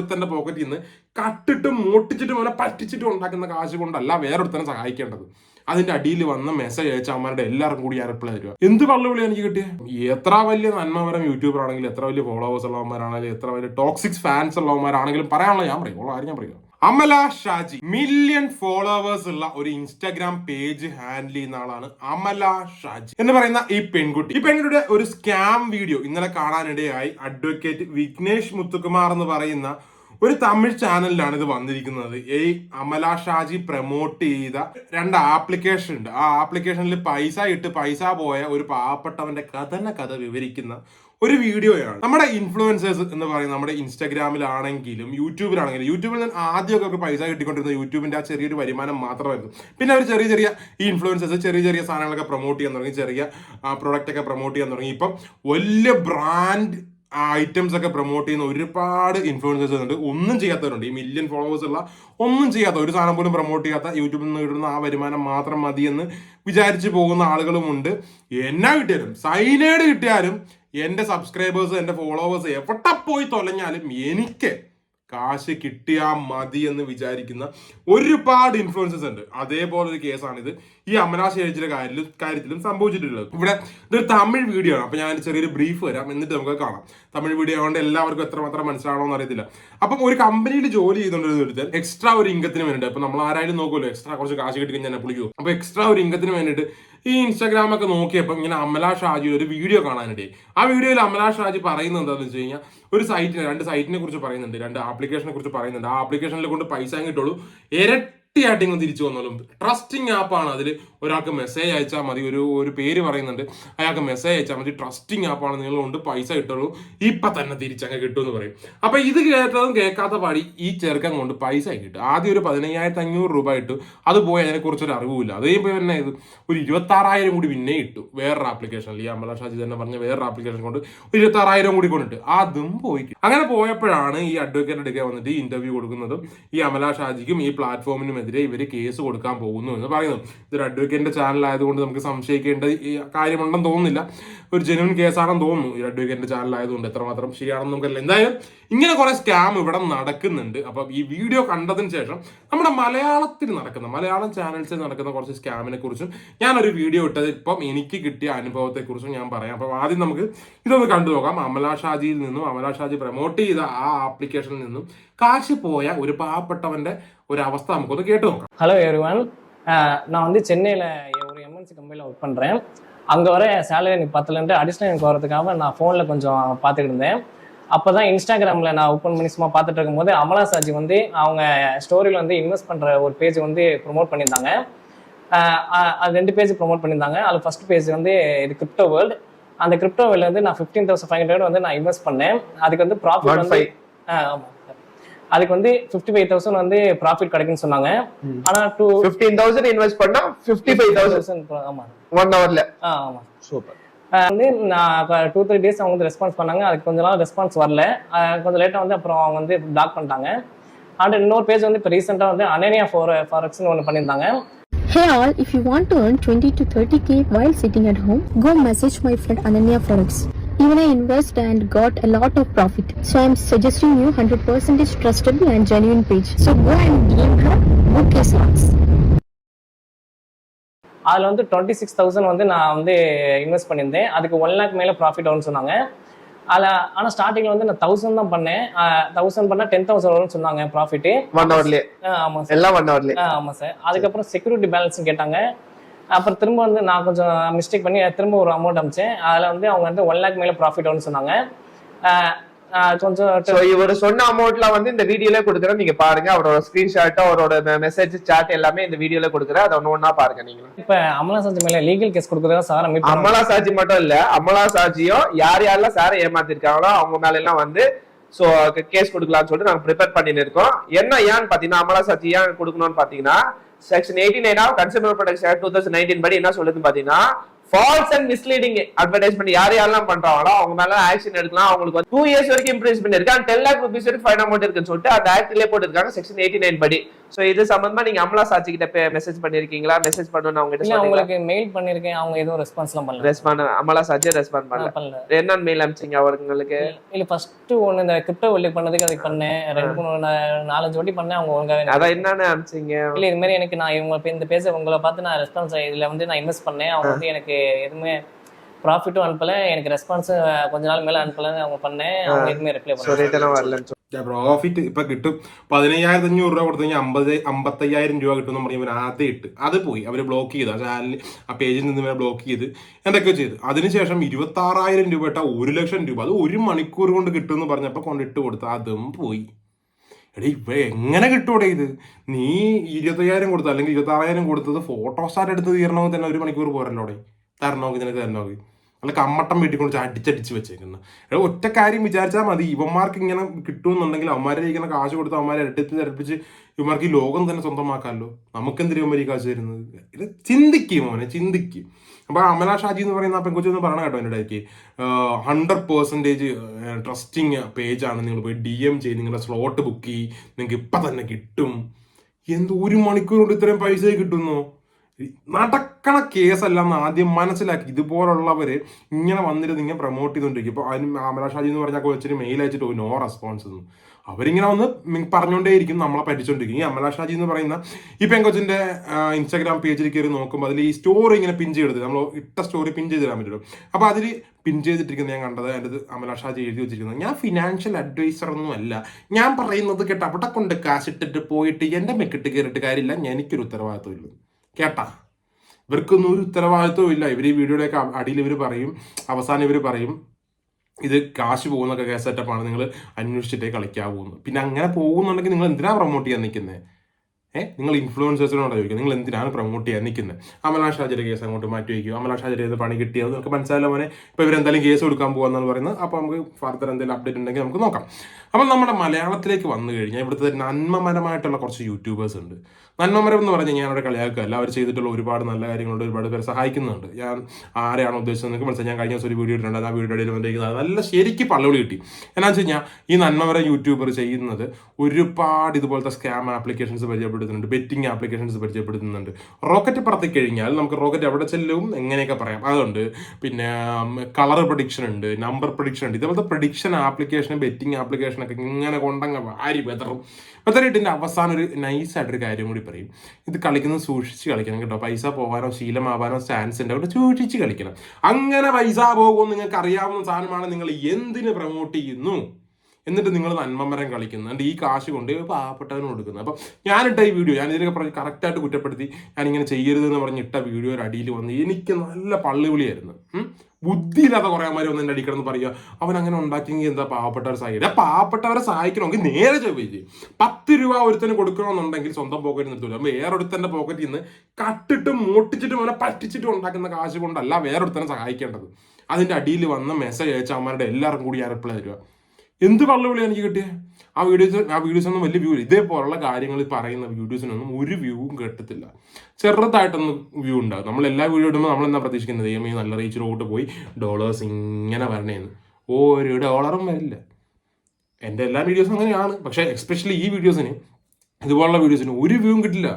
ഒരുത്തന്റെ പോക്കറ്റിൽ നിന്ന് കട്ടിട്ടും മോട്ടിച്ചിട്ടും അവനെ പറ്റിച്ചിട്ടും ഉണ്ടാക്കുന്ന കാശ് കൊണ്ടല്ല വേറൊരുത്തനെ സഹായിക്കേണ്ടത്. അതിന്റെ അടിയിൽ വന്ന മെസ്സേജ് അയച്ച അമ്മമാരുടെ എല്ലാവരും കൂടി ഞാൻ റിപ്ലൈ തരുക എന്ത് പള്ളുവിളി എനിക്ക് കിട്ടിയ? എത്ര വലിയ നന്മപരം യൂട്യൂബർ ആണെങ്കിലും എത്ര വലിയ ഫോളോവേഴ്സ് ഉള്ളവന്മാരാണെങ്കിലും എത്ര വലിയ ടോക്സിക് ഫാൻസ് ഉള്ളവന്മാരാണെങ്കിലും പറയാനുള്ള ഞാൻ പറയും. ഉള്ള കാര്യം ഞാൻ പറയുക അമല ഷാജി മില്യൺ ഫോളോവേഴ്സ് ഉള്ള ഒരു ഇൻസ്റ്റാഗ്രാം പേജ് ഹാൻഡിൽ ചെയ്യുന്ന ആളാണ് അമല ഷാജി എന്ന് പറയുന്ന ഈ പെൺകുട്ടി. ഈ പെൺകുട്ടിയുടെ ഒരു സ്കാം വീഡിയോ ഇന്നലെ കാണാനിടയായി. അഡ്വക്കേറ്റ് വിഘ്നേഷ് മുത്തുകുമാർ എന്ന് പറയുന്ന ഒരു തമിഴ് ചാനലിലാണ് ഇത് വന്നിരിക്കുന്നത്. ഈ അമല ഷാജി പ്രമോട്ട് ചെയ്ത രണ്ട് ആപ്ലിക്കേഷൻ ഉണ്ട്. ആ ആപ്ലിക്കേഷനിൽ പൈസ ഇട്ട് പൈസ പോയ ഒരു പാവപ്പെട്ടവന്റെ കഥന കഥ വിവരിക്കുന്ന ഒരു വീഡിയോയാണ്. നമ്മുടെ ഇൻഫ്ലുവൻസേഴ്സ് എന്ന് പറയുന്നത് നമ്മുടെ ഇൻസ്റ്റാഗ്രാമിലാണെങ്കിലും യൂട്യൂബിലാണെങ്കിലും യൂട്യൂബിൽ നിന്ന് ആദ്യമൊക്കെ പൈസ കിട്ടിക്കൊണ്ടിരുന്ന യൂട്യൂബിന്റെ ആ ചെറിയൊരു വരുമാനം മാത്രമായിരുന്നു. പിന്നെ അവർ ചെറിയ ചെറിയ ഈ ഇൻഫ്ലുവൻസേഴ്സ് ചെറിയ ചെറിയ സാധനങ്ങളൊക്കെ പ്രൊമോട്ട് ചെയ്യാൻ തുടങ്ങി ചെറിയ പ്രൊഡക്റ്റ് ഒക്കെ പ്രൊമോട്ട് ചെയ്യാൻ തുടങ്ങി. ഇപ്പം വലിയ ബ്രാൻഡ് ഐറ്റംസ് ഒക്കെ പ്രൊമോട്ട് ചെയ്യുന്ന ഒരുപാട് ഇൻഫ്ലുവൻസേഴ്സ് ഉണ്ട് ഒന്നും ചെയ്യാത്തവരുണ്ട്. ഈ മില്യൺ ഫോളോവേഴ്സ് ഉള്ള ഒന്നും ചെയ്യാത്ത ഒരു സാധനം പോലും പ്രൊമോട്ട് ചെയ്യാത്ത യൂട്യൂബിൽ നിന്ന് കിട്ടുന്ന ആ വരുമാനം മാത്രം മതി എന്ന് വിചാരിച്ചു പോകുന്ന ആളുകളുമുണ്ട് എന്നാ കിട്ടിയാലും സൈനേഡ് കിട്ടിയാലും എന്റെ സബ്സ്ക്രൈബേഴ്സ് എന്റെ ഫോളോവേഴ്സ് എവിടെ പോയി തൊലഞ്ഞാലും എനിക്ക് കാശ് കിട്ടിയാ മതി എന്ന് വിചാരിക്കുന്ന ഒരുപാട് ഇൻഫ്ലുവൻസസ് ഉണ്ട്. അതേപോലെ ഒരു കേസാണിത്. ഈ അമനാ ശേഷിയുടെ കാര്യത്തിലും കാര്യത്തിലും സംഭവിച്ചിട്ടുള്ളത്. ഇവിടെ ഇതൊരു തമിഴ് വീഡിയോ ആണ്. അപ്പൊ ഞാൻ ചെറിയൊരു ബ്രീഫ് വരാം. എന്നിട്ട് നമുക്ക് കാണാം. തമിഴ് വീഡിയോ ആയതുകൊണ്ട് എല്ലാവർക്കും എത്രമാത്രം മനസ്സിലാണോ എന്ന് അറിയത്തില്ല അപ്പം ഒരു കമ്പനിയിൽ ജോലി ചെയ്തുകൊണ്ടിരുന്ന ഒരുത്തൻ എക്സ്ട്രാ ഒരു ഇൻകത്തിന് വേണ്ടിയിട്ട് അപ്പൊ നമ്മൾ ആരായാലും നോക്കുമല്ലോ എക്സ്ട്രാ കുറച്ച് കാശ് കിട്ടി കഴിഞ്ഞാൽ പുളിക്കുമോ അപ്പൊ എക്സ്ട്രാ ഒരു ഇൻകത്തിന് വേണ്ടിയിട്ട് ഈ ഇൻസ്റ്റാഗ്രാം ഒക്കെ നോക്കിയപ്പോൾ ഇങ്ങനെ അമല ഷാജി ഒരു വീഡിയോ കാണാനിടയിൽ ആ വീഡിയോയിൽ അമല ഷാജി പറയുന്നത് എന്താണെന്ന് വെച്ച് കഴിഞ്ഞാൽ ഒരു സൈറ്റിനെ രണ്ട് സൈറ്റിനെ കുറിച്ച് പറയുന്നുണ്ട് രണ്ട് ആപ്ലിക്കേഷനെ കുറിച്ച് പറയുന്നുണ്ട്. ആ ആപ്ലിക്കേഷനിൽ കൊണ്ട് പൈസ കിട്ടുള്ളൂ ഇരട്ടിയായിട്ട് ഇങ്ങ് തിരിച്ചു വന്നോളും ട്രസ്റ്റിംഗ് ആപ്പാണ് അതിൽ ഒരാൾക്ക് മെസ്സേജ് അയച്ചാൽ മതി. ഒരു ഒരു പേര് പറയുന്നുണ്ട്. അയാൾക്ക് മെസ്സേജ് അയച്ചാൽ മതി. ട്രസ്റ്റിംഗ് ആപ്പാണ് നിങ്ങൾ കൊണ്ട് പൈസ കിട്ടുള്ളൂ. ഇപ്പൊ തന്നെ തിരിച്ചങ്ങ് കിട്ടും എന്ന് പറയും. അപ്പൊ ഇത് കേട്ടതും കേൾക്കാത്ത പാടി ഈ ചെറുക്കൻ കൊണ്ട് പൈസ കിട്ടും. ആദ്യം ഒരു പതിനയ്യായിരത്തി അഞ്ഞൂറ് രൂപ ഇട്ടു അത് പോയി അതിനെക്കുറിച്ച് ഒരു അറിവുമില്ല. അതേ തന്നെ ഇത് ഒരു ഇരുപത്താറായിരം കൂടി പിന്നെ ഇട്ടു വേറൊരു ആപ്ലിക്കേഷൻ ഈ അമല ഷാജി തന്നെ പറഞ്ഞ വേറൊരു ആപ്ലിക്കേഷൻ കൊണ്ട് ഒരു ഇരുപത്താറായിരം കൂടി കൊണ്ടിട്ട് അതും പോയി അങ്ങനെ പോയപ്പോഴാണ് ഈ അഡ്വക്കേറ്റ് എടുക്കാൻ വന്നിട്ട് ഇന്റർവ്യൂ കൊടുക്കുന്നതും ഈ അമല ഷാജിക്കും ഈ പ്ലാറ്റ്ഫോമിനുമെതിരെ ഇവർ കേസ് കൊടുക്കാൻ പോകുന്നു എന്ന് പറയുന്നു. ഇതൊരു അഡ്വക്കേറ്റിന്റെ ചാനൽ ആയതുകൊണ്ട് നമുക്ക് സംശയിക്കേണ്ട കാര്യമുണ്ടെന്ന് തോന്നുന്നില്ല. ഒരു ജെനുവൻ കേസാണെന്ന് തോന്നുന്നു ഈ അഡ്വക്കേറ്റിന്റെ ചാനൽ ആയതുകൊണ്ട് എത്രമാത്രം ശരിയാണെന്ന് നമുക്കല്ല എന്തായാലും ഇങ്ങനെ കുറെ സ്കാം ഇവിടെ നടക്കുന്നുണ്ട് അപ്പം ഈ വീഡിയോ കണ്ടതിന് ശേഷം നമ്മുടെ മലയാളത്തിൽ നടക്കുന്ന മലയാളം ചാനൽസിൽ നടക്കുന്ന കുറച്ച് സ്കാമിനെ കുറിച്ചും ഞാനൊരു വീഡിയോ ഇട്ടത് ഇപ്പം എനിക്ക് കിട്ടിയ അനുഭവത്തെ കുറിച്ചും ഞാൻ പറയാം അപ്പം ആദ്യം നമുക്ക് ഇതൊന്ന് കണ്ടു നോക്കാം അമല ഷാജിയിൽ നിന്നും അമല ഷാജി പ്രൊമോട്ട് ചെയ്ത ആ ആപ്ലിക്കേഷനിൽ നിന്നും കാശ് പോയ ഒരു പാവപ്പെട്ടവന്റെ ഒരു അവസ്ഥ നമുക്കൊന്ന് കേട്ടു നോക്കാം ஹலோ எவ்ரிவன் நான் வந்து சென்னையில் ஒரு எம்என்சி கம்பெனியில் ஒர்க் பண்ணுறேன் அங்கே வர சேலரி எனக்கு பத்தலன்ட்டு அடிஷ்னல் எனக்கு வரதுக்காக நான் ஃபோனில் கொஞ்சம் பார்த்துக்கிட்டு இருந்தேன். அப்போ தான் இன்ஸ்டாகிராமில் நான் ஓப்பன் பண்ணி சும்மா பார்த்துட்டு இருக்கும்போது அமலா சாஜி வந்து அவங்க ஸ்டோரியில் வந்து இன்வெஸ்ட் பண்ணுற ஒரு பேஜ் வந்து ப்ரொமோட் பண்ணியிருந்தாங்க. அது ரெண்டு பேஜ் ப்ரொமோட் பண்ணியிருந்தாங்க. அதில் ஃபர்ஸ்ட் பேஜ் வந்து இது கிரிப்டோ வேர்ல்டு அந்த கிரிப்டோ வேர்ல்டு வந்து நான் ஃபிஃப்டீன் தௌசண்ட் ஃபைவ் ஹண்ட்ரட் வந்து நான் இன்வெஸ்ட் பண்ணேன். அதுக்கு வந்து ப்ராஃபிட் வந்து five. அதுக்கு வந்து ஃபிஃப்டி ஃபைவ் தௌசண்ட் வந்து ப்ராஃபிட் கிடைக்குன்னு சொன்னாங்க. ஆனா டூ பிப்டீன் தௌசண்ட் இன்வெஸ்ட் பண்ணா பிப்டி ஃபைவ் தௌசண்ட் ஆமா. ஒன் ஹவர்ல ஆ ஆமா. சூப்பர். வந்து நான் டூ த்ரீ டேஸ் அவங்க வந்து ரெஸ்பான்ஸ் பண்ணாங்க. அதுக்கு கொஞ்ச நாள் ரெஸ்பான்ஸ் வரல. கொஞ்சம் லேட்டாக வந்து அப்புறம் அவங்க வந்து பிளாக் பண்ணிட்டாங்க. அண்ட் இன்னொரு பேஜ் வந்து இப்போ ரீசெண்டாக வந்து அனேனியா ஃபோர் ஃபாரக்ஸ்னு ஒன்று பண்ணியிருந்தாங்க. Hey all, if you want to earn 20 to 30k while sitting at home, go message my friend Ananya Forex. Even I invest and got a lot of profit. So I'm suggesting you 100% trustable and genuine page. So go and game her, book your slots. அதில் வந்து twenty six thousand வந்து நான் வந்து invest பண்ணியிருந்தேன். அதுக்கு one lakh மேலே profit வரும்னு சொன்னாங்க. அதில் ஆனால் ஸ்டார்டிங்கில் வந்து நான் தௌசண்ட் தான் பண்ணேன். தௌசண்ட் பண்ணால் டென் தௌசண்ட் வரும்னு சொன்னாங்க ப்ராஃபிட்டு ஒன் ஹவர்லயே ஆமாம் சார் எல்லாம் ஒன் ஹவர்லயே ஆ ஆமாம் சார் அதுக்கப்புறம் செக்யூரிட்டி பேலன்ஸ் கேட்டாங்க. அப்புறம் திரும்ப வந்து நான் கொஞ்சம் மிஸ்டேக் பண்ணி திரும்ப ஒரு அமௌண்ட் அமிச்சேன். அதில் வந்து அவங்க வந்து ஒன் லேக் மேலே ப்ராஃபிட் வரும்னு சொன்னாங்க. கொஞ்சம் இவர் சொன்ன அமௌண்ட்ல வந்து இந்த வீடியோல கொடுக்குறேன் நீங்க பாருங்க அவரோட ஸ்கிரீன்ஷாட் அவரோட மெசேஜ் சாட் எல்லாமே இந்த வீடியோல கொடுக்குறேன். அதை ஒண்ணு ஒண்ணா பாருங்க நீங்க. இப்போ அமலா சஞ்சு மேலே லீகல் கேஸ் கொடுக்குறதா சார் அமலா சாட்சி மட்டும் இல்ல அமலா சாட்சியும் யார் யாரெல்லாம் சாரை ஏமாத்திருக்காங்களோ அவங்க மேல எல்லாம் வந்து சோ கேஸ் கொடுக்கலாம்னு சொல்லிட்டு நாங்க ப்ரிப்பேர் பண்ணிட்டு இருக்கோம். என்ன ஏன்னு பாத்தீங்கன்னா அமலா சாட்சி ஏன் கொடுக்கணும்னு பாத்தீங்கன்னா section eighty nine of consumer protection two thousand nineteen படி என்ன சொல்லுதுன்னு பாத்தீங்கன்னா ஃபால்ஸ் அண்ட் மிஸ்லீடிங் அட்வர்டைஸ்மெண்ட் யார் யாரெல்லாம் பண்றாங்களோ அவங்க மேல ஆக்ஷன் எடுக்கலாம். அவங்களுக்கு வந்து டூ இயர்ஸ் வரைக்கும் இம்ப்ரூவ்மெண்ட் இருக்கு அண்ட் டென் லேக் ருபீஸ் வரைக்கும் ஃபைன் அமௌண்ட் இருக்குன்னு சொல்லிட்டு அந்த ஆக்ட்லயே போட்டுருக்காங்க செக்ஷன் எயிட்டி நைன் படி. சோ இது சம்பந்தமா நீங்க அமலா சாட்சி கிட்ட மெசேஜ் பண்ணிருக்கீங்களா? மெசேஜ் பண்ணணும் அவங்க கிட்ட அவங்களுக்கு மெயில் பண்ணிருக்கேன். அவங்க எதுவும் ரெஸ்பான்ஸ்லாம் பண்ணல. ரெஸ்பாண்ட் அமலா சாட்சி ரெஸ்பாண்ட் பண்ணல. என்ன மெயில் அனுப்பிச்சீங்க அவங்களுக்கு? இல்ல ஃபர்ஸ்ட் ஒண்ணு இந்த கிரிப்டோ வெள்ளி பண்ணதுக்கு அதுக்கு பண்ணேன். ரெண்டு மூணு நாலஞ்சு வாட்டி பண்ணேன். அவங்க ஒழுங்காவே அதான் என்னன்னு அனுப்பிச்சீங்க? இல்ல இது மாதிரி எனக்கு நான் இவங்க இந்த பேச உங்களை பார்த்து நான் ரெஸ்பான்ஸ் இதுல வந்து நான் இன்வெஸ்ட் பண்ணேன். அவங்க வந்து எனக்கு எதுவுமே ப்ராஃபிட்டும் அனுப்பல எனக்கு ரெஸ்பான்ஸ் கொஞ்ச நாள் மேல அனுப்பலன்னு அவங்க பண்ணேன் அவங்க எதுவுமே ரிப்ளை சோ பண்ணல ரிட்டர்னும் வரலன்னு പ്രോഫിറ്റ് ഇപ്പൊ കിട്ടും പതിനയ്യായിരത്തി അഞ്ഞൂറ് രൂപ കൊടുത്തു കഴിഞ്ഞാൽ അമ്പത് അമ്പത്തയ്യായിരം രൂപ കിട്ടുമെന്ന് പറയുമ്പോൾ ആദ്യം ഇട്ട് അത് പോയി അവർ ബ്ലോക്ക് ചെയ്തു ആ ചാനൽ ആ പേജിൽ നിന്ന് ഇവരെ ബ്ലോക്ക് ചെയ്ത് എന്തൊക്കെയോ ചെയ്തു അതിനുശേഷം ഇരുപത്തി ആറായിരം രൂപ ഇട്ട ഒരു ലക്ഷം രൂപ അത് ഒരു മണിക്കൂർ കൊണ്ട് കിട്ടുമെന്ന് പറഞ്ഞപ്പോൾ കൊണ്ടിട്ട് കൊടുത്തു അതും പോയി എടേ ഇവ എങ്ങനെ കിട്ടൂടെ ഇത് നീ ഇരുപത്തയ്യായിരം കൊടുത്തു അല്ലെങ്കിൽ ഇരുപത്തി ആറായിരം കൊടുത്തത് ഫോട്ടോസ്റ്റാറ്റ് എടുത്ത് തീരണമെങ്കിൽ തന്നെ ഒരു മണിക്കൂർ പോരല്ലോടെ തരണമെങ്കിൽ നിനക്ക് തരണമെങ്കിൽ നല്ല കമ്മട്ടം വീട്ടിൽ കൊണ്ട് അടിച്ചടിച്ച് വെച്ചേക്കുന്നത് എടാ ഒറ്റ കാര്യം വിചാരിച്ചാൽ മതി. ഇവന്മാർക്ക് ഇങ്ങനെ കിട്ടുമെന്നുണ്ടെങ്കിൽ അവന്മാരെ ഇങ്ങനെ കാശ് കൊടുത്ത് അവന്മാരെ ഇരട്ടിച്ച് ഇരട്ടിച്ച് ഇവന്മാർക്ക് ഈ ലോകം തന്നെ സ്വന്തമാക്കാമല്ലോ നമുക്കെന്തിനും ഇവന്മാർ ഈ കാശ് തരുന്നത്? ഇത് ചിന്തിക്കും അവനെ ചിന്തിക്കും. അപ്പോൾ അമല ഷാജി എന്ന് പറയുന്ന ആ പെൺകൊച്ചു ഒന്ന് പറയണം കേട്ടോ എന്റെ ഇടയ്ക്ക്. ഹൺഡ്രഡ് പേഴ്സന്റേജ് ട്രസ്റ്റിങ് പേജാണ് നിങ്ങൾ പോയി ഡി എം ചെയ്ത് നിങ്ങളുടെ സ്ലോട്ട് ബുക്ക് ചെയ്യും നിങ്ങൾക്ക് ഇപ്പം തന്നെ കിട്ടും. എന്ത് ഒരു മണിക്കൂർ ഇത്രയും പൈസ കിട്ടുന്നു? നടക്കണ കേസല്ല ആദ്യം മനസ്സിലാക്കി. ഇതുപോലുള്ളവര് ഇങ്ങനെ വന്നിരുന്ന് ഇങ്ങനെ പ്രൊമോട്ട് ചെയ്തുകൊണ്ടിരിക്കും ഇപ്പൊ അതിന് അമല ഷാജി എന്ന് പറഞ്ഞ കൊച്ചിന് മെയിൽ അയച്ചിട്ട് നോ റെസ്പോൺസ് എന്ന്. അവരിങ്ങനെ വന്ന് പറഞ്ഞുകൊണ്ടേയിരിക്കും നമ്മളെ പറ്റിച്ചോണ്ടിരിക്കും ഈ അമല ഷാജി എന്ന് പറയുന്ന ഈ പെങ്കൊച്ചിന്റെ ഇൻസ്റ്റാഗ്രാം പേജിൽ കയറി നോക്കുമ്പോൾ അതിൽ ഈ സ്റ്റോറി ഇങ്ങനെ പിൻ ചെയ്തെടുത്ത് നമ്മൾ ഇട്ട സ്റ്റോറി പിൻ ചെയ്ത് തരാൻ പറ്റുള്ളൂ. അപ്പൊ അതിൽ പിൻ ചെയ്തിട്ടിരിക്കുന്നത് ഞാൻ കണ്ടത് എന്റെ അമല ഷാജി എഴുതി വെച്ചിരിക്കുന്നത്. ഞാൻ ഫിനാൻഷ്യൽ അഡ്വൈസർ ഒന്നും അല്ല. ഞാൻ പറയുന്നത് കേട്ട് അവിടെ കൊണ്ട് കാശിട്ടിട്ട് പോയിട്ട് എന്റെ മെക്കിട്ട് കയറിയിട്ട് കാര്യമില്ല. എനിക്കൊരു ഉത്തരവാദിത്വം കേട്ടാ. ഇവർക്കൊന്നും ഒരു ഉത്തരവാദിത്വവും ഇല്ല. ഇവർ ഈ വീഡിയോയുടെയൊക്കെ അടിയിൽ ഇവർ പറയും. അവസാനം ഇവർ പറയും ഇത് കാശ് പോകുന്നൊക്കെ കേസ് സെറ്റപ്പാണ്. നിങ്ങൾ അന്വേഷിച്ചിട്ടേ പോകുന്നു പിന്നെ അങ്ങനെ പോകുന്നുണ്ടെങ്കിൽ നിങ്ങൾ എന്തിനാണ് പ്രൊമോട്ട് ചെയ്യാൻ നിൽക്കുന്നത് ഏഹ് നിങ്ങൾ ഇൻഫ്ലുവൻസേഴ്സിനോട് ചോദിക്കുക നിങ്ങൾ എന്തിനാണ് പ്രൊമോട്ട് ചെയ്യാൻ നിൽക്കുന്നത് അമല ഷാജിയുടെ കേസ് അങ്ങോട്ട് മാറ്റി വയ്ക്കുക അമല ഷാജിയുടെ ഏത് പണി കിട്ടിയത് നമുക്ക് മനസ്സിലായാലും മോനെ? ഇപ്പോൾ ഇവരെന്തായാലും കേസ് കൊടുക്കാൻ പോകാന്നാണ് പറയുന്നത്. അപ്പോൾ നമുക്ക് ഫർദർ എന്തെങ്കിലും അപ്ഡേറ്റ് ഉണ്ടെങ്കിൽ നമുക്ക് നോക്കാം. അപ്പോൾ നമ്മുടെ മലയാളത്തിലേക്ക് വന്നു കഴിഞ്ഞാൽ ഇവിടുത്തെ നന്മമരമായിട്ടുള്ള കുറച്ച് യൂട്യൂബേഴ്സ് ഉണ്ട്. നന്മമരം എന്ന് പറഞ്ഞാൽ ഞാൻ അവിടെ കളിയാക്കുകയല്ല. അവർ ചെയ്തിട്ടുള്ള ഒരുപാട് നല്ല കാര്യങ്ങളുണ്ട് ഒരുപാട് പേരെ സഹായിക്കുന്നുണ്ട്. ഞാൻ ആരെയാണ് ഉദ്ദേശിച്ചത് നിങ്ങൾക്ക് മനസ്സിലായി. ഞാൻ കഴിഞ്ഞ ദിവസം ഒരു വീഡിയോ ഇട്ടിട്ടുണ്ട്. ആ വീഡിയോ ഇടയിൽ വന്നിരിക്കുന്നത് നല്ല ശരിക്ക് പള്ളുവിളി കിട്ടി. എന്നാന്ന് വെച്ച് കഴിഞ്ഞാൽ ഈ നന്മമരം യൂട്യൂബർ ചെയ്യുന്നത് ഒരുപാട് ഇതുപോലത്തെ സ്കാം ആപ്ലിക്കേഷൻസ് പരിചയപ്പെടുത്തുന്നുണ്ട്. ബെറ്റിംഗ് ആപ്ലിക്കേഷൻസ് പരിചയപ്പെടുത്തുന്നുണ്ട്. റോക്കറ്റ് പറത്തി കഴിഞ്ഞാൽ നമുക്ക് റോക്കറ്റ് എവിടെ ചെല്ലും? എങ്ങനെയൊക്കെ പറയാം. അതുകൊണ്ട് പിന്നെ കളർ പ്രഡിക്ഷൻ ഉണ്ട് നമ്പർ പ്രഡിക്ഷൻ ഉണ്ട്. ഇതുപോലത്തെ പ്രഡിക്ഷൻ ആപ്ലിക്കേഷൻ ബെറ്റിംഗ് ആപ്ലിക്കേഷനൊക്കെ ഇങ്ങനെ കൊണ്ടങ്ങ് വാരി വെതറും. വെതറിയിട്ട് ഇതിന്റെ അവസാനം ഒരു നൈസായിട്ടൊരു കാര്യം കൂടി പറയും. ഇത് കളിക്കുന്നത് സൂക്ഷിച്ച് കളിക്കണം കേട്ടോ. പൈസ പോകാനോ ശീലമാവാനോ ചാൻസ് ഉണ്ട്. അവിടെ സൂക്ഷിച്ച് കളിക്കണം. അങ്ങനെ പൈസ പോകുമെന്ന് നിങ്ങൾക്ക് അറിയാവുന്ന സാധനമാണ് നിങ്ങൾ എന്തിന് പ്രൊമോട്ട് ചെയ്യുന്നു? എന്നിട്ട് നിങ്ങൾ നന്മമരം കളിക്കുന്നു. എന്നിട്ട് ഈ കാശ് കൊണ്ട് പാവപ്പെട്ടവന് കൊടുക്കുന്നത് അപ്പം ഞാനിട്ട ഈ വീഡിയോ ഞാൻ ഇതിനൊക്കെ പറഞ്ഞ് കറക്റ്റായിട്ട് കുറ്റപ്പെടുത്തി ഞാനിങ്ങനെ ചെയ്യരുതെന്ന് പറഞ്ഞ് ഇട്ട വീഡിയോയുടെ അടിയിൽ വന്ന് എനിക്ക് നല്ല പള്ളിവിളിയായിരുന്നു. ബുദ്ധിയില്ലാത്ത കുറെ അമ്മമാർ വന്ന് എന്റെ അടിക്കണം എന്ന് പറയുക അവൻ അങ്ങനെ ഉണ്ടാക്കിയെങ്കിൽ എന്താ പാവപ്പെട്ടവരെ സഹായിക്കുക പാവപ്പെട്ടവരെ സഹായിക്കണമെങ്കിൽ നേരെ ചോദിച്ചു പത്ത് രൂപ ഒരുത്തന് കൊടുക്കണമെന്നുണ്ടെങ്കിൽ സ്വന്തം പോക്കറ്റിൽ നിർത്തൂല. അപ്പോൾ വേറൊരുത്തന്റെ പോക്കറ്റിൽ നിന്ന് കട്ടിട്ടും മൂട്ടിച്ചിട്ടും അവനെ പറ്റിച്ചിട്ടും ഉണ്ടാക്കുന്ന കാശ് കൊണ്ടല്ല വേറൊരുത്തനെ സഹായിക്കേണ്ടത്. അതിന്റെ അടിയിൽ വന്ന മെസ്സേജ് അയച്ച അമ്മമാരുടെ എല്ലാവർക്കും കൂടി ഞാൻ റിപ്ലൈ തരിക എന്ത് പള്ളുവിളി എനിക്ക് കിട്ടിയത് ആ വീഡിയോസ് ആ വീഡിയോസ് ഒന്നും വലിയ വ്യൂ ഇതേപോലുള്ള കാര്യങ്ങൾ പറയുന്ന വീഡിയോസിനൊന്നും ഒരു വ്യൂവും കിട്ടത്തില്ല ചെറുതായിട്ടൊന്നും വ്യൂ ഉണ്ടാകും. നമ്മൾ എല്ലാ വീഡിയോ ഇടുമ്പോൾ നമ്മൾ എന്താ പ്രതീക്ഷിക്കുന്നത്? ദൈവമേ നല്ല റീച്ചിലോട്ട് പോയി ഡോളേഴ്സ് ഇങ്ങനെ വരണേന്ന്. ഒരു ഡോളറും വരില്ല. എന്റെ എല്ലാ വീഡിയോസും അങ്ങനെയാണ്. പക്ഷേ എക്സ്പെഷ്യലി ഈ വീഡിയോസിന് ഇതുപോലുള്ള വീഡിയോസിന് ഒരു വ്യൂവും കിട്ടില്ല.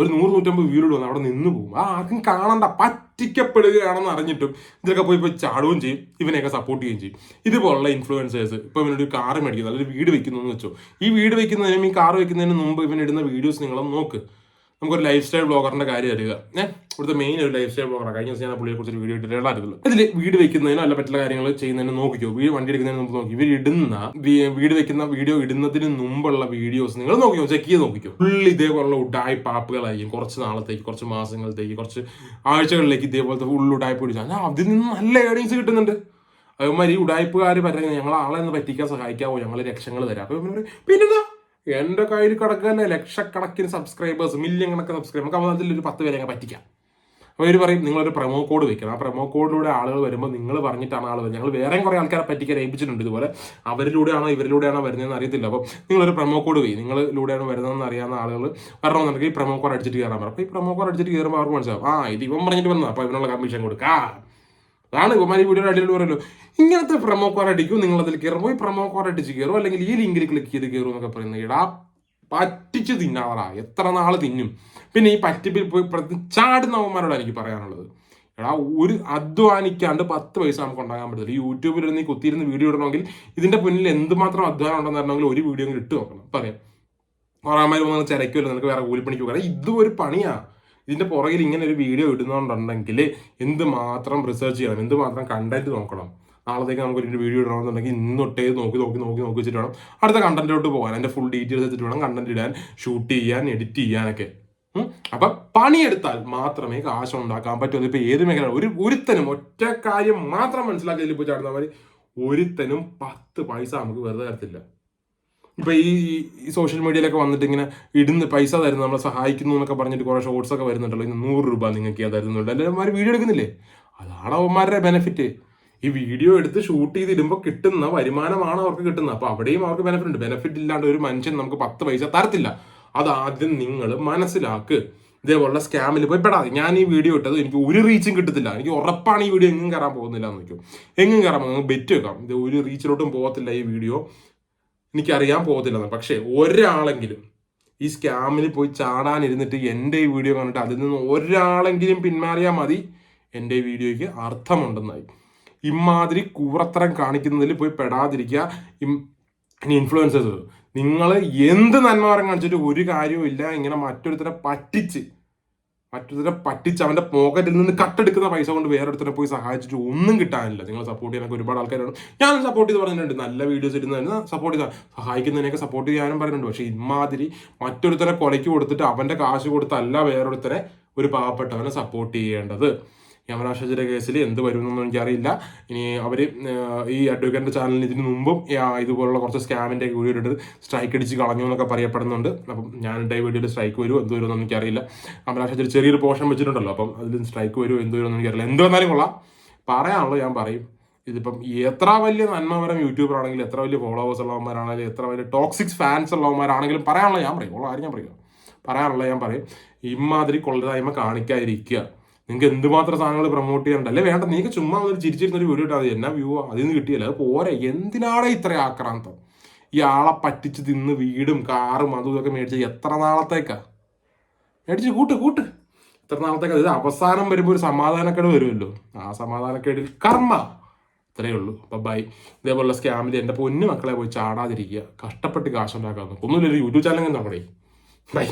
ഒരു നൂറ് നൂറ്റമ്പത് വീട് വന്ന് അവിടെ നിന്ന് പോകും. ആ ആർക്കും കാണണ്ട പറ്റിക്കപ്പെടുകയാണെന്ന് അറിഞ്ഞിട്ടും ഇതിലൊക്കെ പോയി പോയി ചാടുകയും ചെയ്യും ഇവനെയൊക്കെ സപ്പോർട്ട് ചെയ്യുകയും ചെയ്യും. ഇതുപോലുള്ള ഇൻഫ്ലുവൻസേഴ്സ് ഇപ്പോൾ ഇവനൊരു കാർ മേടിക്കുന്നു അല്ലെങ്കിൽ വീട് വെക്കുന്നു എന്ന് വെച്ചോ. ഈ വീട് വെക്കുന്നതിനും ഈ കാർ വെക്കുന്നതിന് മുമ്പ് ഇവൻ ഇടുന്ന വീഡിയോസ് നിങ്ങളൊന്ന് നോക്ക്. നമുക്കൊരു ലൈഫ് സ്റ്റൈൽ ബ്ലോഗറിന്റെ കാര്യം അറിയുക. ഏഹ് ഇവിടുത്തെ മെയിൻ ഒരു ലൈഫ് സ്റ്റൈൽ ബ്ലോഗറാണ് കഴിഞ്ഞ ദിവസം ഞാൻ പുള്ളിയെ കുറിച്ച് വീഡിയോ ഇട്ടിട്ടുള്ളൂ അതിൽ വീട് വെക്കുന്നതിനോ അല്ല പറ്റുന്ന കാര്യങ്ങൾ ചെയ്യുന്നതിന് നോക്കിക്കോ. വീട് വണ്ടി എടുക്കുന്നതിന് മുമ്പ് നോക്കി. ഇവർ ഇടുന്ന വീട് വെക്കുന്ന വീഡിയോ ഇടുന്നതിന് മുമ്പുള്ള വീഡിയോസ് നിങ്ങൾ നോക്കിക്കോ. ചെക്ക് ചെയ്ത് നോക്കിക്കോ. ഫുൾ ഇതേപോലുള്ള ഉഡായി പാപ്പുകളായിരിക്കും കുറച്ച് നാളത്തേക്ക് കുറച്ച് മാസങ്ങളത്തേക്ക് കുറച്ച് ആഴ്ചകളിലേക്ക് ഇതേപോലത്തെ ഫുള്ള് ഉടായ്പ പിടിച്ചാൽ അതിൽ നിന്ന് നല്ല ഏർണിങ്സ് കിട്ടുന്നുണ്ട്. അതുമാതിരി ഈ ഉടായ്പുകാർ പറയുന്നത് ഞങ്ങൾ ആളെ ഒന്ന് പറ്റിക്കാൻ സഹായിക്കാവോ? ഞങ്ങൾ രക്ഷങ്ങൾ തരാം. അപ്പൊ ഇവർ എന്റെ കയ്യിൽ കിടക്കുന്ന ലക്ഷക്കണക്കിന് സബ്സ്ക്രൈബേഴ്സ് മില്യൺ കണക്കിന് സബ്സ്ക്രൈബർ നമുക്ക് അതിൽ ഒരു പത്ത് പേരെ പറ്റിക്കാം. അപ്പോൾ ഇവർ പറയും നിങ്ങളൊരു പ്രൊമോ കോഡ് വെക്കണം. ആ പ്രൊമോ കോഡിലൂടെ ആളുകൾ വരുമ്പോൾ നിങ്ങൾ പറഞ്ഞിട്ടാണ് ആൾ ഞങ്ങൾ വേറെയും കുറേ ആൾക്കാരെ പറ്റിക്കാൻ ഏൽപ്പിച്ചിട്ടുണ്ട് ഇതുപോലെ. അവരിലൂടെയാണോ ഇവരിലൂടെയാണോ വരുന്നതെന്ന് അറിയത്തില്ല. അപ്പോൾ നിങ്ങളൊരു പ്രൊമോ കോഡ് വെയും. നിങ്ങളിലൂടെയാണ് വരുന്നതെന്ന് അറിയാവുന്ന ആളുകൾ വരണമെന്നുണ്ടെങ്കിൽ ഈ പ്രൊമോ കോഡ് അടിച്ചിട്ട് കയറാൻ പറയും അപ്പോൾ ഈ പ്രൊമോ കോഡ് അടിച്ചിട്ട് കയറുമ്പോൾ അവർക്ക് മനസ്സിലാവും. ആ ഇത് ഇവൻ പറഞ്ഞിട്ട് വന്നതാണ് അപ്പോൾ ഇവനുള്ള കമ്മീഷൻ കൊടുക്കാം. അതാണ് ഇവന്മാർ ഈ വീഡിയോയുടെ അടിയിൽ പറയുമല്ലോ ഇങ്ങനത്തെ പ്രൊമോ കോഡ് അടിക്കും നിങ്ങൾ അതിൽ കയറുമ്പോൾ ഈ പ്രൊമോ കോഡ് അടിച്ച് കയറും അല്ലെങ്കിൽ ഈ ലിങ്കിൽ ക്ലിക്ക് ചെയ്ത് കയറും എന്നൊക്കെ പറയുന്നത്. ഇടാ പറ്റിച്ച് തിന്നാറാ എത്ര നാൾ തിന്നും. പിന്നെ ഈ പറ്റിപ്പിൽ പോയി പ്രതി ചാടുന്നവന്മാരോട് എനിക്ക് പറയാനുള്ളത്. എടാ ഒരു അധ്വാനിക്കാണ്ട് പത്ത് പൈസ നമുക്ക് ഉണ്ടാകാൻ പറ്റില്ല യൂട്യൂബിൽ ഇരുന്ന് കുത്തിയിരുന്ന് വീഡിയോ ഇടണമെങ്കിൽ ഇതിന്റെ മുന്നിൽ എന്തുമാത്രം അധ്വാനം ഉണ്ടെന്ന് പറഞ്ഞെങ്കിൽ ഒരു വീഡിയോ ഇട്ട് നോക്കണം. പറയാം. കൊറാമാര് വന്ന് ചിരക്കുമല്ലോ നിനക്ക് വേറെ കൂലിപ്പണിക്ക് പോകാം. ഇതും ഒരു പണിയാ. ഇതിന്റെ പുറകിൽ ഇങ്ങനെ ഒരു വീഡിയോ ഇടുന്നുണ്ടെങ്കിൽ എന്ത് മാത്രം റിസർച്ച് ചെയ്യണം എന്ത് മാത്രം കണ്ടന്റ് നോക്കണം. നാളത്തേക്ക് നമുക്ക് ഒരു വീഡിയോ ഇടണമെന്നുണ്ടെങ്കിൽ ഇന്നൊട്ടേ നോക്കി നോക്കി നോക്കി നോക്കി വെച്ചിട്ട് വേണം അടുത്ത കണ്ടന്റിലോട്ട് പോകാൻ. അതിന്റെ ഫുൾ ഡീറ്റെയിൽസ് വെച്ചിട്ട് വേണം കണ്ടന്റ് ഇടാൻ ഷൂട്ട് ചെയ്യാൻ എഡിറ്റ് ചെയ്യാനൊക്കെ. അപ്പൊ പണിയെടുത്താൽ മാത്രമേ കാശ് ഉണ്ടാക്കാൻ പറ്റൂ. ഇപ്പൊ ഏത് മേഖല ഒരു ഒരുത്തനും ഒറ്റ കാര്യം മാത്രം മനസ്സിലാക്കി ഇതിൽ പോയി മാതിരി ഒരുത്തനും പത്ത് പൈസ നമുക്ക് വെറുതെ തരത്തില്ല. ഇപ്പൊ ഈ ഈ സോഷ്യൽ മീഡിയയിലൊക്കെ വന്നിട്ട് ഇങ്ങനെ ഇടുന്ന പൈസ തരുന്നു നമ്മളെ സഹായിക്കുന്നു എന്നൊക്കെ പറഞ്ഞിട്ട് കുറെ ഷോർട്സ് ഒക്കെ വരുന്നുണ്ടല്ലോ. ഇന്ന് നൂറ് രൂപ നിങ്ങൾക്ക് ഞാൻ തരുന്നുണ്ട്. അവന്മാർ വീഡിയോ എടുക്കുന്നില്ലേ? അതാണ് അവന്മാരുടെ ബെനിഫിറ്റ് ഈ വീഡിയോ എടുത്ത് ഷൂട്ട് ചെയ്തിടുമ്പോൾ കിട്ടുന്ന വരുമാനമാണ് അവർക്ക് കിട്ടുന്നത്. അപ്പൊ അവിടെയും അവർക്ക് ബെനിഫിറ്റ് ഉണ്ട്. ബെനിഫിറ്റ് ഇല്ലാണ്ട് ഒരു മനുഷ്യൻ നമുക്ക് പത്ത് പൈസ തരത്തില്ല. അത് ആദ്യം നിങ്ങൾ മനസ്സിലാക്ക്. ഇതേപോലുള്ള സ്കാമിൽ പോയി പെടാതെ ഞാൻ ഈ വീഡിയോ ഇട്ടത് എനിക്ക് ഒരു റീച്ചും കിട്ടത്തില്ല. എനിക്ക് ഉറപ്പാണ് ഈ വീഡിയോ എങ്ങും കയറാൻ പോകുന്നില്ല എന്ന് എങ്ങും കയറാൻ പോകുന്നത് ബെറ്റ് വെക്കാം. ഇത് ഒരു റീച്ചിലോട്ടും പോകത്തില്ല ഈ വീഡിയോ എനിക്കറിയാൻ പോകത്തില്ലെന്ന്. പക്ഷേ ഒരാളെങ്കിലും ഈ സ്കാമിൽ പോയി ചാടാനിരുന്നിട്ട് എന്റെ ഈ വീഡിയോ കണ്ടിട്ട് അതിൽ നിന്ന് ഒരാളെങ്കിലും പിന്മാറിയാൽ മതി. എന്റെ വീഡിയോയ്ക്ക് അർത്ഥമുണ്ടെന്നായി. ഇമാതിരി കൂറത്തരം കാണിക്കുന്നതിൽ പോയി പെടാതിരിക്കുക. ഇൻഫ്ലുവൻസേഴ്സ് നിങ്ങൾ എന്ത് നന്മകരം കാണിച്ചിട്ട് ഒരു കാര്യവും ഇല്ല. ഇങ്ങനെ മറ്റൊരുത്തരെ പറ്റിച്ച് മറ്റൊരുത്തരെ പറ്റിച്ച് അവന്റെ പോക്കറ്റിൽ നിന്ന് കട്ടെടുക്കുന്ന പൈസ കൊണ്ട് വേറൊരുത്തരെ പോയി സഹായിച്ചിട്ട് ഒന്നും കിട്ടാനില്ല. നിങ്ങൾ സപ്പോർട്ട് ചെയ്യാനൊക്കെ ഒരുപാട് ആൾക്കാരാണ് ഞാൻ സപ്പോർട്ട് ചെയ്ത് പറഞ്ഞിട്ടുണ്ട്. നല്ല വീഡിയോസ് ഇടുന്നതിന് സപ്പോർട്ട് ചെയ്താൽ സഹായിക്കുന്നതിനൊക്കെ സപ്പോർട്ട് ചെയ്യാനും പറയുന്നുണ്ട് പക്ഷേ ഇമാതിരി മറ്റൊരുത്തരെ കൊലയ്ക്ക് കൊടുത്തിട്ട് അവന്റെ കാശ് കൊടുത്തല്ല വേറൊരുത്തരെ ഒരു പാവപ്പെട്ടവനെ സപ്പോർട്ട് ചെയ്യേണ്ടത്. യമനാശാചിയുടെ കേസിൽ എന്ത് വരുമെന്നൊന്നും എനിക്കറിയില്ല. ഇനി അവർ ഈ അഡ്വക്കേറ്റ് ചാനലിൽ ഇതിന് മുമ്പും ഇതുപോലുള്ള കുറച്ച് സ്കാമിന്റെ വീഡിയോ ഇട്ടിട്ട് സ്ട്രൈക്ക് അടിച്ച് കളഞ്ഞു എന്നൊക്കെ പറയപ്പെടുന്നുണ്ട്. അപ്പം ഞാൻ ഇട്ട വീഡിയോയിൽ സ്ട്രൈക്ക് വരുമോ എന്ത് വരുമെന്ന് എനിക്കറിയില്ല. അമലാശാചിരി ചെറിയൊരു പോർഷൻ വെച്ചിട്ടുണ്ടല്ലോ അപ്പം അതിൽ സ്ട്രൈക്ക് വരുമോ എന്ത് വരുമെന്ന് എനിക്കറിയില്ല. എന്ത് വന്നാലും കൊള്ളാം. പറയാനുള്ളത് ഞാൻ പറയും ഇതിപ്പം എത്ര വലിയ നന്മപരം യൂട്യൂബർ ആണെങ്കിലും എത്ര വലിയ ഫോളോവേഴ്സ് ഉള്ളവന്മാരാണെങ്കിലും എത്ര വലിയ ടോക്സിക്സ് ഫാൻസ് ഉള്ളവന്മാരാണെങ്കിലും പറയാനുള്ള ഞാൻ പറയും. ഉള്ള ആരും ഞാൻ പറയും. പറയാനുള്ളത് ഞാൻ പറയും ഇമാതിരി കൊള്ളതായ്മ കാണിക്കാതിരിക്കുക. നിങ്ങൾക്ക് എന്തുമാത്രം സാധനങ്ങൾ പ്രൊമോട്ട് ചെയ്യാനുണ്ട്? അല്ലെ വേണ്ട നിങ്ങൾക്ക് ചുമ്മാ ഒരു ചിരിച്ചിരുന്ന ഒരു വീഡിയോ ഇട്ടാൽ എന്നാ വ്യൂ അതിൽ നിന്ന് കിട്ടിയല്ല? അത് പോരെ. എന്തിനാണ് ഇത്ര ആക്രാന്തം? ഈ ആളെ പറ്റിച്ച് തിന്ന് വീടും കാറും അതും ഇതൊക്കെ മേടിച്ച് എത്ര നാളത്തേക്കാ? മേടിച്ച് കൂട്ട് കൂട്ട്. എത്ര നാളത്തേക്കാ? ഇത് അവസാനം വരുമ്പോൾ ഒരു സമാധാനക്കേട് വരുമല്ലോ. ആ സമാധാനക്കേടിൽ കർമ്മ. ഇത്രയേ ഉള്ളൂ. അപ്പം ബൈ ഇതേപോലുള്ള സ്കാമിൽ എന്റെ പൊന്നു മക്കളെ പോയി ചാടാതിരിക്കുക. കഷ്ടപ്പെട്ട് കാശുണ്ടാക്കാൻ ഒന്നുമില്ല ഒരു യൂട്യൂബ് ചാനൽ തുടങ്ങി ബൈ